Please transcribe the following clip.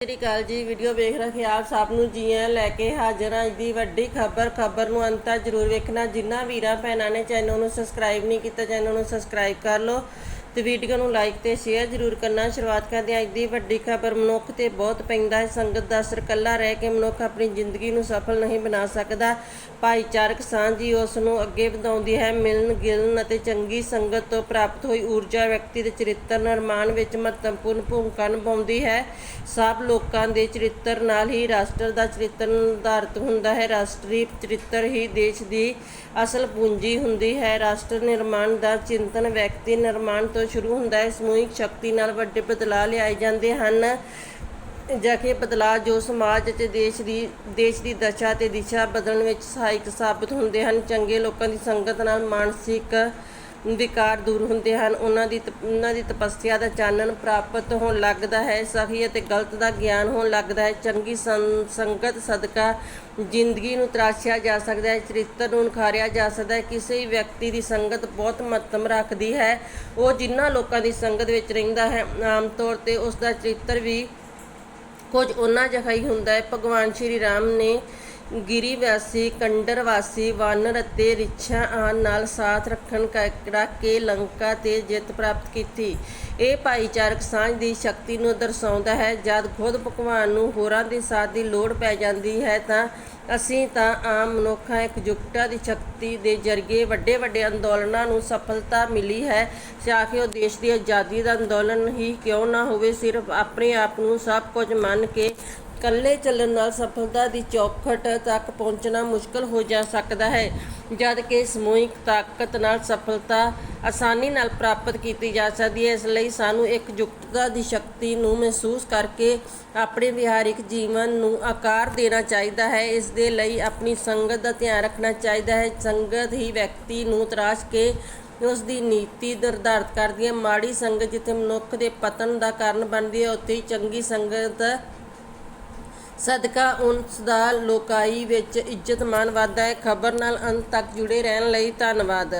ਸ੍ਰੀ ਅਕਾਲ ਜੀ ਵੀਡੀਓ ਵੇਖ ਰਹੇ ਆਪ ਸਭ ਨੂੰ ਜੀ ਆਇਆਂ ਲੈ ਕੇ ਹਾਜ਼ਰ ਹਾਂ ਅੱਜ ਦੀ ਵੱਡੀ ਖਬਰ। ਖਬਰ ਨੂੰ ਅੰਤ ਤੱਕ ਜ਼ਰੂਰ ਵੇਖਣਾ। ਜਿਨ੍ਹਾਂ ਵੀਰਾਂ, ਭੈਣਾਂ ਨੇ ਚੈਨਲ ਨੂੰ ਸਬਸਕ੍ਰਾਈਬ ਨਹੀਂ ਕੀਤਾ ਚੈਨਲ ਨੂੰ ਸਬਸਕ੍ਰਾਈਬ ਕਰ ਲਓ। ਤੇ ਵੀਡੀਓ ਨੂੰ ਲਾਈਕ ਤੇ ਸ਼ੇਅਰ ਜ਼ਰੂਰ ਕਰਨਾ। ਸ਼ੁਰੂਆਤ ਕਰਦੇ ਹਾਂ ਅੱਜ ਦੀ ਵੱਡੀ ਖਬਰ। ਮਨੁੱਖ ਤੇ ਬਹੁਤ ਪੈਂਦਾ ਹੈ। ਸੰਗਤ ਦਾ ਅਸਰ ਇਕੱਲਾ ਰਹਿ ਕੇ ਮਨੁੱਖ ਆਪਣੀ ਜ਼ਿੰਦਗੀ ਨੂੰ ਸਫਲ ਨਹੀਂ ਬਣਾ ਸਕਦਾ। ਭਾਈਚਾਰਕ ਸਾਂਝੀ ਉਸ ਨੂੰ ਅੱਗੇ ਵਧਾਉਂਦੀ ਹੈ। ਮਿਲਣ, ਗਿਲਣ ਅਤੇ ਚੰਗੀ ਸੰਗਤ ਤੋਂ ਪ੍ਰਾਪਤ ਹੋਈ ਊਰਜਾ ਵਿਅਕਤੀ ਦੇ ਚਰਿੱਤਰ ਨਿਰਮਾਣ ਵਿੱਚ ਮਹੱਤਵਪੂਰਨ ਭੂਮਿਕਾ ਨਿਭਾਉਂਦੀ ਹੈ। ਸਭ ਲੋਕਾਂ ਦੇ ਚਰਿੱਤਰ ਨਾਲ ਹੀ ਰਾਸ਼ਟਰ ਦਾ ਚਰਿੱਤਰ ਨਿਰਧਾਰਿਤ ਹੁੰਦਾ ਹੈ। ਰਾਸ਼ਟਰੀ ਚਰਿੱਤਰ ਹੀ ਦੇਸ਼ ਦੀ ਅਸਲ ਪੂੰਜੀ ਹੁੰਦੀ ਹੈ। ਰਾਸ਼ਟਰ ਨਿਰਮਾਣ ਦਾ ਚਿੰਤਨ ਵਿਅਕਤੀ ਨਿਰਮਾਣ ਤੋਂ ਸ਼ੁਰੂ ਹੁੰਦਾ ਹੈ, ਸਮੂਹਿਕ ਸ਼ਕਤੀ ਨਾਲ ਵੱਡੇ ਬਦਲਾਅ ਲਿਆਏ ਜਾਂਦੇ ਹਨ। ਜਖੇ ਬਦਲਾਅ ਜੋ ਸਮਾਜ ਅਤੇ ਦੇਸ਼ ਦੀ ਦੇਸ਼ ਦੀ ਦਸ਼ਾ ਤੇ ਦਿਸ਼ਾ ਬਦਲਣ ਵਿੱਚ ਸਹਾਇਕ ਸਾਬਤ ਹੁੰਦੇ ਹਨ। ਚੰਗੇ ਲੋਕਾਂ ਦੀ ਸੰਗਤ ਨਾਲ ਮਾਨਸਿਕ ਵਿਕਾਰ ਦੂਰ ਹੁੰਦੇ ਹਨ। ਉਹਨਾਂ ਦੀ ਤਪ- ਉਹਨਾਂ ਦੀ ਤਪੱਸਿਆ ਦਾ ਚਾਨਣ ਪ੍ਰਾਪਤ ਹੋਣ ਲੱਗਦਾ ਹੈ, ਸਹੀ ਅਤੇ ਗਲਤ ਦਾ ਗਿਆਨ ਹੋਣ ਲੱਗਦਾ ਹੈ। ਚੰਗੀ ਸੰਗਤ ਸਦਕਾ ਜ਼ਿੰਦਗੀ ਨੂੰ ਤਰਾਸ਼ਿਆ ਜਾ ਸਕਦਾ ਹੈ, ਚਰਿੱਤਰ ਨੂੰ ਨਿਖਾਰਿਆ ਜਾ ਸਕਦਾ ਹੈ। ਕਿਸੇ ਵਿਅਕਤੀ ਦੀ ਸੰਗਤ ਬਹੁਤ ਮਹੱਤਵ ਰੱਖਦੀ ਹੈ। ਉਹ ਜਿਨ੍ਹਾਂ ਲੋਕਾਂ ਦੀ ਸੰਗਤ ਵਿੱਚ ਰਹਿੰਦਾ ਹੈ, ਆਮ ਤੌਰ ਤੇ ਉਸ ਦਾ ਚਰਿੱਤਰ ਵੀ ਕੁਝ ਉਹਨਾਂ ਜਿਹਾ ਹੀ ਹੁੰਦਾ ਹੈ। ਭਗਵਾਨ ਸ਼੍ਰੀ ਰਾਮ ਨੇ ਗਿਰੀ ਵਾਸੀ ਕੰਡਰ ਵਾਸੀ ਵਾਨਰ ਅਤੇ ਰਿਛਾਂ ਆਨ ਨਾਲ ਸਾਥ ਰੱਖਣ ਕ- ਕੇ ਲੰਕਾ ਤੇ ਜਿੱਤ ਪ੍ਰਾਪਤ ਕੀਤੀ। ਇਹ ਭਾਈਚਾਰਕ ਸਾਂਝ ਦੀ ਸ਼ਕਤੀ ਨੂੰ ਦਰਸਾਉਂਦਾ ਹੈ। ਜਦ ਖੁਦ ਭਗਵਾਨ ਨੂੰ ਹੋਰਾਂ ਦੇ ਸਾਥ ਦੀ ਲੋੜ ਪੈ ਜਾਂਦੀ ਹੈ ਤਾਂ ਅਸੀਂ ਤਾਂ ਆਮ ਮਨੁੱਖਾਂ ਇਕਜੁੱਟਤਾ ਦੀ ਸ਼ਕਤੀ ਦੇ ਜ਼ਰੀਏ ਵੱਡੇ ਵੱਡੇ ਅੰਦੋਲਨਾਂ ਨੂੰ ਸਫਲਤਾ ਮਿਲੀ ਹੈ। ਚਾਹੇ ਉਹ ਦੇਸ਼ ਦੀ ਆਜ਼ਾਦੀ ਦਾ ਅੰਦੋਲਨ ਹੀ ਕਿਉਂ ਨਾ ਹੋਵੇ, ਸਿਰਫ ਆਪਣੇ ਆਪ ਨੂੰ ਸਭ ਕੁਝ ਮੰਨ ਕੇ ਇਕੱਲੇ ਚੱਲਣ ਨਾਲ ਸਫਲਤਾ ਦੀ ਚੌਖਟ ਤੱਕ ਪਹੁੰਚਣਾ ਮੁਸ਼ਕਲ ਹੋ ਜਾ ਸਕਦਾ ਹੈ, ਜਦ ਕਿ ਸਮੂਹਿਕ ਤਾਕਤ ਨਾਲ ਸਫਲਤਾ ਆਸਾਨੀ ਨਾਲ ਪ੍ਰਾਪਤ ਕੀਤੀ ਜਾ ਸਕਦੀ ਹੈ। ਇਸ ਲਈ ਸਾਨੂੰ ਇੱਕ ਇਕਜੁੱਟਤਾ ਦੀ ਸ਼ਕਤੀ ਨੂੰ ਮਹਿਸੂਸ ਕਰਕੇ ਆਪਣੇ ਵਿਹਾਰਿਕ ਜੀਵਨ ਨੂੰ ਆਕਾਰ ਦੇਣਾ ਚਾਹੀਦਾ ਹੈ। ਇਸ ਦੇ ਲਈ ਆਪਣੀ ਸੰਗਤ ਦਾ ਧਿਆਨ ਰੱਖਣਾ ਚਾਹੀਦਾ ਹੈ। ਸੰਗਤ ਹੀ ਵਿਅਕਤੀ ਨੂੰ ਤਰਾਸ਼ ਕੇ ਉਸ ਦੀ ਨੀਤੀ ਨਿਰਧਾਰਤ ਕਰਦੀ ਹੈ। ਮਾੜੀ ਸੰਗਤ ਜਿੱਥੇ ਮਨੁੱਖ ਦੇ ਪਤਨ ਦਾ ਕਾਰਨ ਬਣਦੀ ਹੈ, ਉੱਥੇ ਹੀ ਚੰਗੀ ਸੰਗਤ ਸਦਕਾ ਉਸ ਦਾ ਲੋਕਾਈ ਵਿੱਚ ਇੱਜ਼ਤਮਾਨ ਵੱਧਦਾ ਹੈ। ਖਬਰ ਨਾਲ ਅੰਤ ਤੱਕ ਜੁੜੇ ਰਹਿਣ ਲਈ ਧੰਨਵਾਦ।